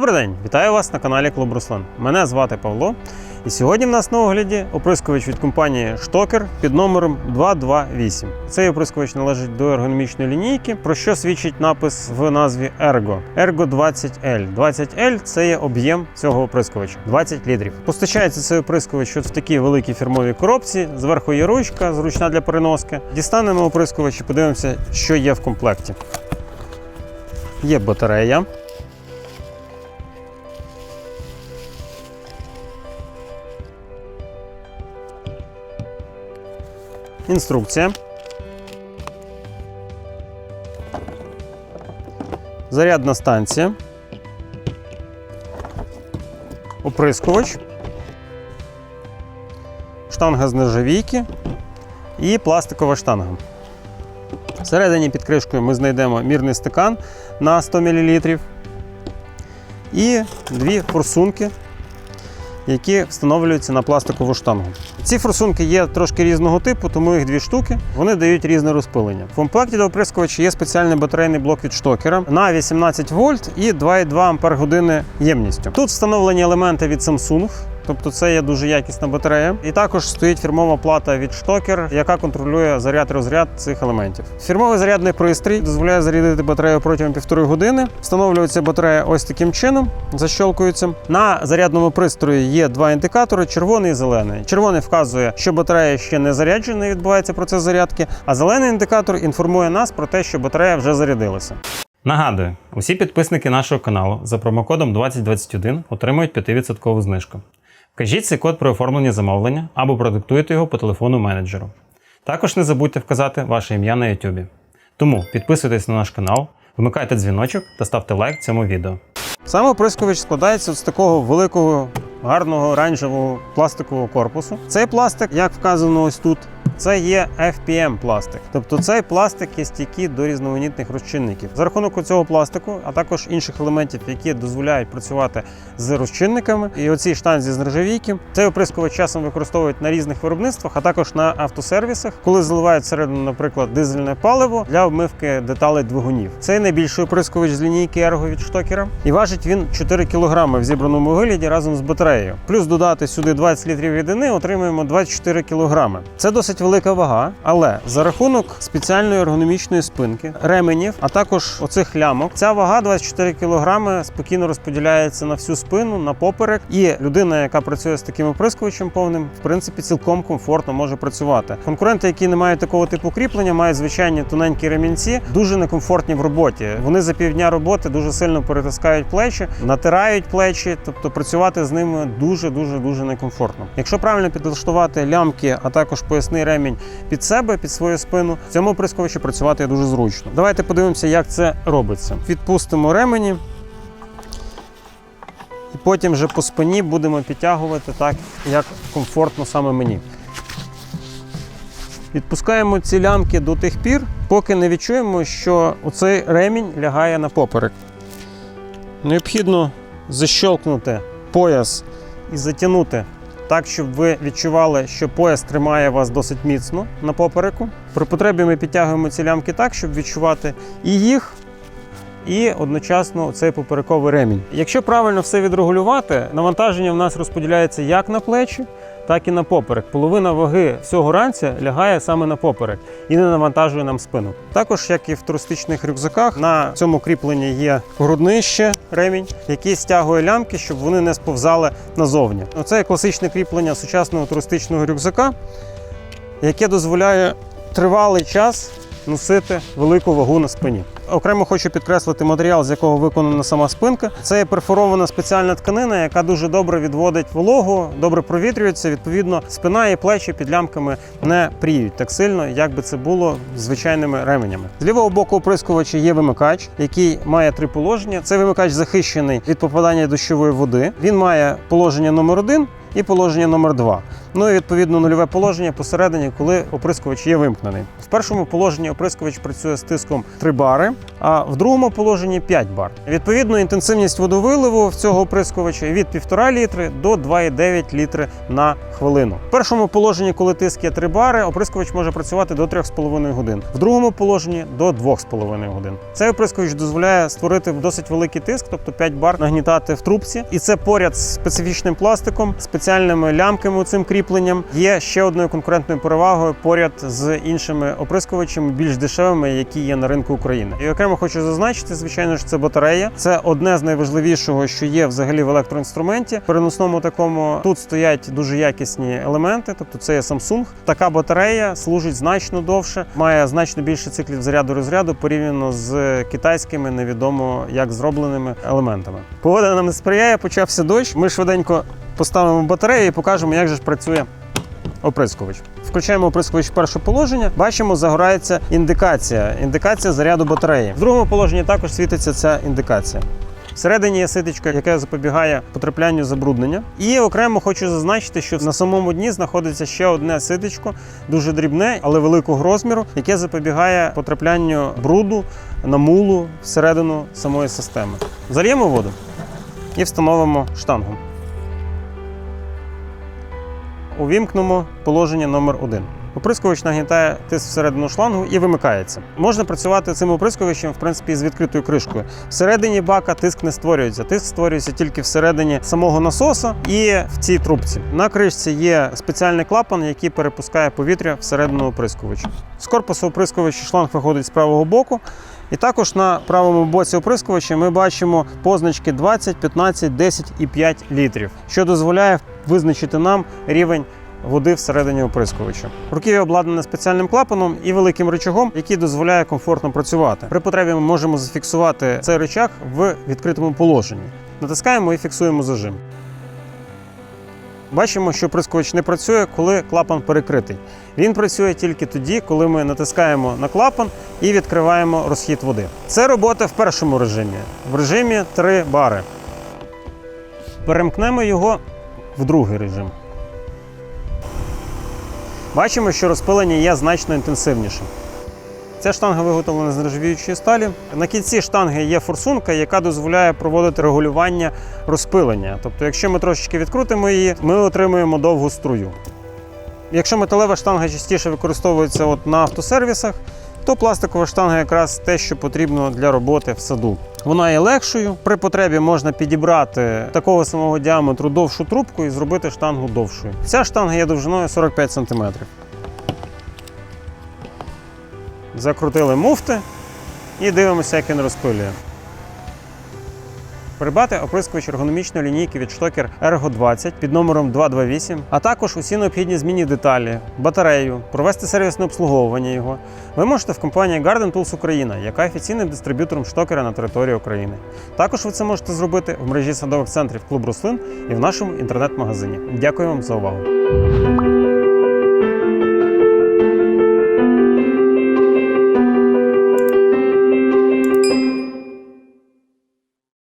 Добрий день, вітаю вас на каналі Клуб Руслан. Мене звати Павло. І сьогодні в нас на огляді оприскувач від компанії Штокер під номером 228. Цей оприскувач належить до ергономічної лінійки, про що свідчить напис в назві Ergo. Ergo 20L. 20L це є об'єм цього оприскувача 20 літрів. Постачається цей оприскувач от в такій великій фірмовій коробці. Зверху є ручка, зручна для переноски. Дістанемо оприскувач і подивимося, що є в комплекті. Є батарея. Інструкція. Зарядна станція. Оприскувач. Штанга з нержавійки і пластикова штанга. Всередині під кришкою ми знайдемо мірний стакан на 100 мл і дві форсунки, які встановлюються на пластикову штангу. Ці форсунки є трошки різного типу, тому їх дві штуки. Вони дають різне розпилення. В комплекті до оприскувача є спеціальний батарейний блок від штокера на 18 вольт і 2,2 ампер години ємністю. Тут встановлені елементи від Samsung. Тобто це є дуже якісна батарея. І також стоїть фірмова плата від штокер, яка контролює заряд-розряд цих елементів. Фірмовий зарядний пристрій дозволяє зарядити батарею протягом півтори години. Встановлюється батарея ось таким чином, защолкується. На зарядному пристрої є два індикатори: червоний і зелений. Червоний вказує, що батарея ще не заряджена, не відбувається процес зарядки. А зелений індикатор інформує нас про те, що батарея вже зарядилася. Нагадую, усі підписники нашого каналу за промокодом 2021 отримують 5% знижку. Вкажіть цей код при оформленні замовлення або продиктуйте його по телефону менеджеру. Також не забудьте вказати ваше ім'я на YouTube. Тому підписуйтесь на наш канал, вмикайте дзвіночок та ставте лайк цьому відео. Сам оприскувач складається з такого великого, гарного оранжевого пластикового корпусу. Цей пластик, як вказано ось тут, це є FPM пластик. Тобто цей пластик є стійкий до різноманітних розчинників. За рахунок цього пластику, а також інших елементів, які дозволяють працювати з розчинниками, і оці штанзі з нержавійки, цей оприскувач часом використовують на різних виробництвах, а також на автосервісах, коли заливають всередину, наприклад, дизельне паливо для обмивки деталей двигунів. Це найбільший оприскувач з лінійки Ergo від штокера, і важить він 4 кг в зібраному вигляді разом з батареєю. Плюс додати сюди 20 літрів рідини, отримуємо 24 кг. Це досить велика вага, але за рахунок спеціальної ергономічної спинки, ременів, а також оцих лямок, ця вага 24 кг спокійно розподіляється на всю спину, на поперек. І людина, яка працює з таким оприскувачем повним, в принципі, цілком комфортно може працювати. Конкуренти, які не мають такого типу кріплення, мають звичайні тоненькі ремінці, дуже некомфортні в роботі. Вони за півдня роботи дуже сильно перетискають плечі, натирають плечі, тобто працювати з ними дуже дуже дуже некомфортно. Якщо правильно підлаштувати лямки, а також поясний ремінь під себе, під свою спину, в цьому оприскувачі працювати дуже зручно. Давайте подивимося, як це робиться. Відпустимо ремені. І потім вже по спині будемо підтягувати так, як комфортно саме мені. Відпускаємо ці лямки до тих пір, поки не відчуємо, що оцей ремінь лягає на поперек. Необхідно защелкнути пояс і затягнути так, щоб ви відчували, що пояс тримає вас досить міцно на попереку. При потребі ми підтягуємо ці лямки так, щоб відчувати і їх, і одночасно цей поперековий ремінь. Якщо правильно все відрегулювати, навантаження в нас розподіляється як на плечі, так і на поперек. Половина ваги всього ранця лягає саме на поперек і не навантажує нам спину. Також, як і в туристичних рюкзаках, на цьому кріпленні є груднище ремінь, який стягує лямки, щоб вони не сповзали назовні. Оце класичне кріплення сучасного туристичного рюкзака, яке дозволяє тривалий час носити велику вагу на спині. Окремо хочу підкреслити матеріал, з якого виконана сама спинка. Це перфорована спеціальна тканина, яка дуже добре відводить вологу, добре провітрюється. Відповідно, спина і плечі під лямками не пріють так сильно, як би це було звичайними ременями. З лівого боку оприскувача є вимикач, який має три положення. Цей вимикач захищений від попадання дощової води. Він має положення номер один і положення номер 2 Ну і відповідно нульове положення посередині, коли оприскувач є вимкнений. В першому положенні оприскувач працює з тиском 3 бари. А в другому положенні 5 бар. Відповідно, інтенсивність водовиливу в цього оприскувача від 1,5 літри до 2,9 літри на хвилину. В першому положенні, коли тиск є 3 бари, оприскувач може працювати до 3,5 годин. В другому положенні до 2,5 годин. Цей оприскувач дозволяє створити досить великий тиск, тобто 5 бар нагнітати в трубці. І це поряд з специфічним пластиком, спеціальними лямками цим кріпленням. Є ще одною конкурентною перевагою поряд з іншими оприскувачами, більш дешевими, які є на ринку України. Окремо хочу зазначити, звичайно ж, це батарея. Це одне з найважливішого, що є взагалі в електроінструменті. В Переносному такому тут стоять дуже якісні елементи, тобто це є Samsung. Така батарея служить значно довше, має значно більше циклів заряду розряду порівняно з китайськими невідомо як зробленими елементами. Погода нам не сприяє, почався дощ. Ми швиденько поставимо батарею і покажемо, як же ж працює оприскувач. Включаємо оприскувач в перше положення. Бачимо, загорається індикація. Індикація заряду батареї. В другому положенні також світиться ця індикація. Всередині є ситочка, яка запобігає потраплянню забруднення. І окремо хочу зазначити, що на самому дні знаходиться ще одне ситочко, дуже дрібне, але великого розміру, яке запобігає потраплянню бруду, намулу всередину самої системи. Зальємо воду і встановимо штангу. Увімкнемо положення номер 1 Оприскувач нагнітає тиск всередину шлангу і вимикається. Можна працювати цим оприскувачем, в принципі, з відкритою кришкою. Всередині бака тиск не створюється. Тиск створюється тільки всередині самого насоса і в цій трубці. На кришці є спеціальний клапан, який перепускає повітря всередину оприскувача. З корпусу оприскувача шланг виходить з правого боку. І також на правому боці оприскувача ми бачимо позначки 20, 15, 10 і 5 літрів, що дозволяє визначити нам рівень води всередині оприскувача. Руків'я обладнане спеціальним клапаном і великим рычагом, який дозволяє комфортно працювати. При потребі ми можемо зафіксувати цей рычаг в відкритому положенні. Натискаємо і фіксуємо зажим. Бачимо, що оприскувач не працює, коли клапан перекритий. Він працює тільки тоді, коли ми натискаємо на клапан і відкриваємо розхід води. Це робота в першому режимі, в режимі 3 бари. Перемкнемо його в другий режим. Бачимо, що розпилення є значно інтенсивнішим. Ця штанга виготовлена з нержавіючої сталі. На кінці штанги є форсунка, яка дозволяє проводити регулювання розпилення. Тобто, якщо ми трошечки відкрутимо її, ми отримуємо довгу струю. Якщо металева штанга частіше використовується от на автосервісах, то пластикова штанга якраз те, що потрібно для роботи в саду. Вона є легшою. При потребі можна підібрати такого самого діаметру довшу трубку і зробити штангу довшою. Ця штанга є довжиною 45 см. Закрутили муфти і дивимося, як він розпилює. Придбати оприскувач ергономічної лінійки від Штокер Ergo 20 під номером 228, а також усі необхідні змінні деталі, батарею, провести сервісне обслуговування його. Ви можете в компанії Garden Tools Україна, яка офіційним дистриб'ютором штокера на території України. Також ви це можете зробити в мережі садових центрів клуб рослин і в нашому інтернет-магазині. Дякую вам за увагу.